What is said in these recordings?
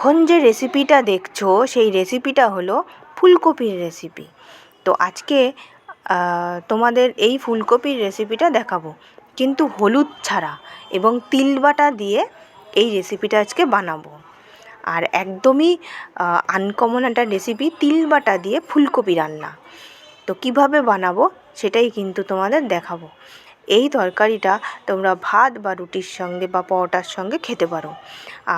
এখন যে রেসিপিটা দেখছ, সেই রেসিপিটা হলো ফুলকপির রেসিপি তো আজকে তোমাদের এই ফুলকপির রেসিপিটা দেখাবো। কিন্তু হলুদ ছাড়া এবং তিল বাটা দিয়ে এই রেসিপিটা আজকে বানাবো। আর একদমই আনকমন একটা রেসিপি তিল বাটা দিয়ে ফুলকপি রান্না। তো কীভাবে বানাবো, সেটাই কিন্তু তোমাদের দেখাবো। এই তরকারিটা তোমরা ভাত বা রুটির সঙ্গে বা পরোটার সঙ্গে খেতে পারো।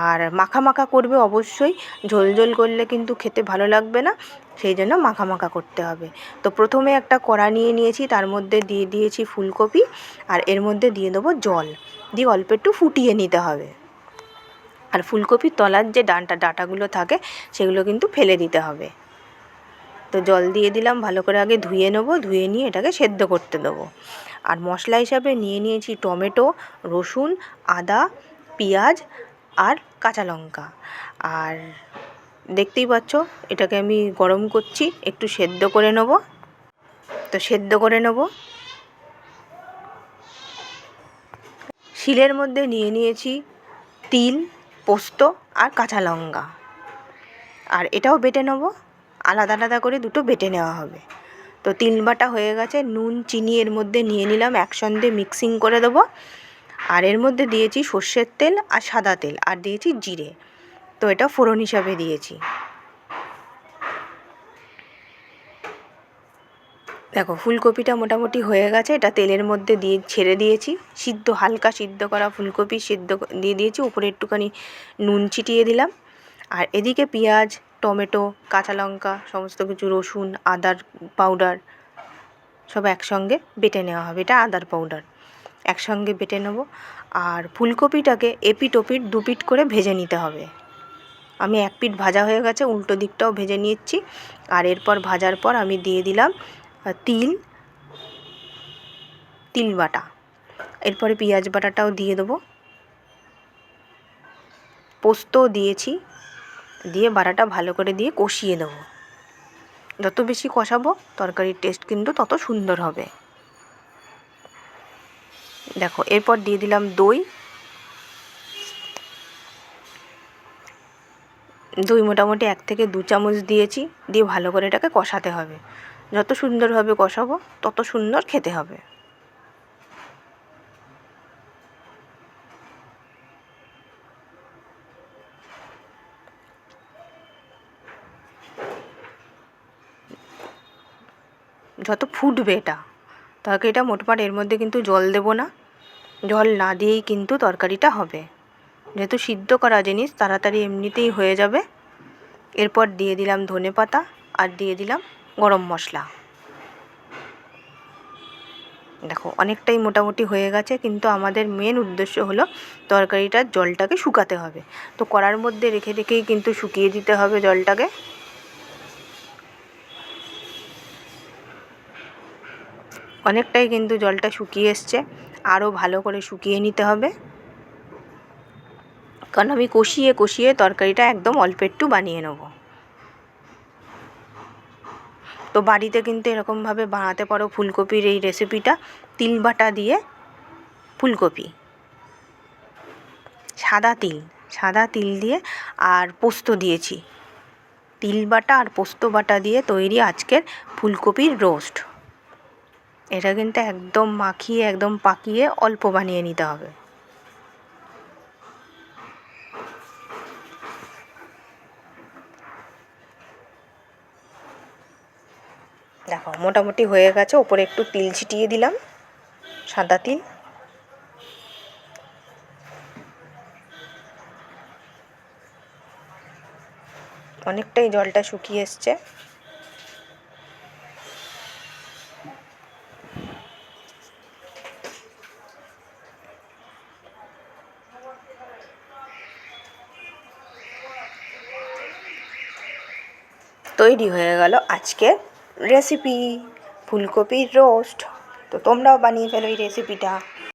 আর মাখা মাখা করবে অবশ্যই, ঝোল ঝোল করলে কিন্তু খেতে ভালো লাগবে না, সেই জন্য মাখা মাখা করতে হবে। তো প্রথমে একটা কড়া নিয়ে নিয়েছি, তার মধ্যে দিয়ে দিয়েছি ফুলকপি আর এর মধ্যে দিয়ে দেবো জল। দিয়ে অল্প একটু ফুটিয়ে নিতে হবে। আর ফুলকপির তলার যে ডানটা ডাঁটাগুলো থাকে, সেগুলো কিন্তু ফেলে দিতে হবে। তো জল দিয়ে দিলাম, ভালো করে আগে ধুয়ে নেব, ধুয়ে নিয়ে এটাকে সেদ্ধ করতে দেবো। আর মশলা হিসাবে নিয়ে নিয়েছি টমেটো, রসুন, আদা, পেঁয়াজ আর কাঁচা লঙ্কা। আর দেখতেই পাচ্ছ, এটাকে আমি গরম করছি, একটু সেদ্ধ করে নেব। তো সেদ্ধ করে নেব। শিলের মধ্যে নিয়ে নিয়েছি তিল, পোস্ত আর কাঁচা লঙ্কা। আর এটাও বেটে নেব। আলাদা আলাদা করে দুটো বেটে নেওয়া হবে। তো তিল বাটা হয়ে গেছে, নুন, চিনি এর মধ্যে নিয়ে নিলাম, একসঙ্গে মিক্সিং করে দেবো। আর এর মধ্যে দিয়েছি সর্ষের তেল আর সাদা তেল, আর দিয়েছি জিরে। তো এটা ফোড়ন হিসাবে দিয়েছি। দেখো, ফুলকপিটা মোটামুটি হয়ে গেছে, এটা তেলের মধ্যে দিয়ে ছেড়ে দিয়েছি। সিদ্ধ, হালকা সিদ্ধ করা ফুলকপি সিদ্ধ দিয়ে দিয়েছি, উপরে একটুখানি নুন ছিটিয়ে দিলাম। আর এদিকে পেঁয়াজ টমেটো, কাঁচা লঙ্কা, সমস্ত কিছু, রসুন, আদার পাউডার সব একসঙ্গে বেটে নেওয়া হবে। এটা আদার পাউডার একসঙ্গে বেটে নেব। আর ফুলকপিটাকে এপিট ওপিট, দুপিট করে ভেজে নিতে হবে। আমি এক পিট ভাজা হয়ে গেছে, উল্টো দিকটাও ভেজে নিচ্ছি। আর এরপর ভাজার পর আমি দিয়ে দিলাম তিল তিল বাটা। এরপরে পেঁয়াজ বাটাটাও দিয়ে দেবো। পোস্ত দিয়েছি। দিয়ে বাটাটা ভালো করে দিয়ে কষিয়ে দেবো যত বেশি কষাবো, তরকারির টেস্ট কিন্তু তত সুন্দর হবে। দেখো, এরপর দিয়ে দিলাম দই। দই মোটামুটি এক থেকে দু চামচ দিয়েছি, দিয়ে ভালো করে এটাকে কষাতে হবে। যত সুন্দরভাবে কষাবো, তত সুন্দর খেতে হবে। যত ফুটবে এটা তরকারিটা মোটমাট এর মধ্যে কিন্তু জল দেবো না। জল না দিয়েই কিন্তু তরকারিটা হবে। যেহেতু সিদ্ধ করা জিনিস, তাড়াতাড়ি এমনিতেই হয়ে যাবে। এরপর দিয়ে দিলাম ধনে পাতা আর দিয়ে দিলাম গরম মশলা। দেখো, অনেকটাই মোটামুটি হয়ে গেছে, কিন্তু আমাদের মেন উদ্দেশ্য হলো তরকারিটার জলটাকে শুকাতে হবে। তো কড়ার মধ্যে রেখে রেখেই কিন্তু শুকিয়ে দিতে হবে জলটাকে। অনেকটাই কিন্তু জলটা শুকিয়ে এসছে। আরও ভালো করে শুকিয়ে নিতে হবে। কারণ আমি কষিয়ে কষিয়ে তরকারিটা একদম অল্প একটু বানিয়ে নেব। তো বাড়িতে কিন্তু এরকমভাবে বানাতে পারো ফুলকপির এই রেসিপিটা তিল বাটা দিয়ে ফুলকপি। সাদা তিল সাদা তিল দিয়ে আর পোস্ত দিয়েছি। তিল বাটা আর পোস্ত বাটা দিয়ে তৈরি আজকের ফুলকপির রোস্ট এটা কিন্তু একদম মাখিয়ে, একদম পাকিয়ে অল্প বানিয়ে নিতে হবে। দেখো, মোটামুটি হয়ে গেছে। ওপরে একটু তিল ছিটিয়ে দিলাম, সাদা তিল। অনেকটাই জলটা শুকিয়ে এসছে। তৈরি হয়ে গেল আজকে রেসিপি ফুলকপির রোস্ট তো তোমরাও বানিয়ে ফেলো এই রেসিপিটা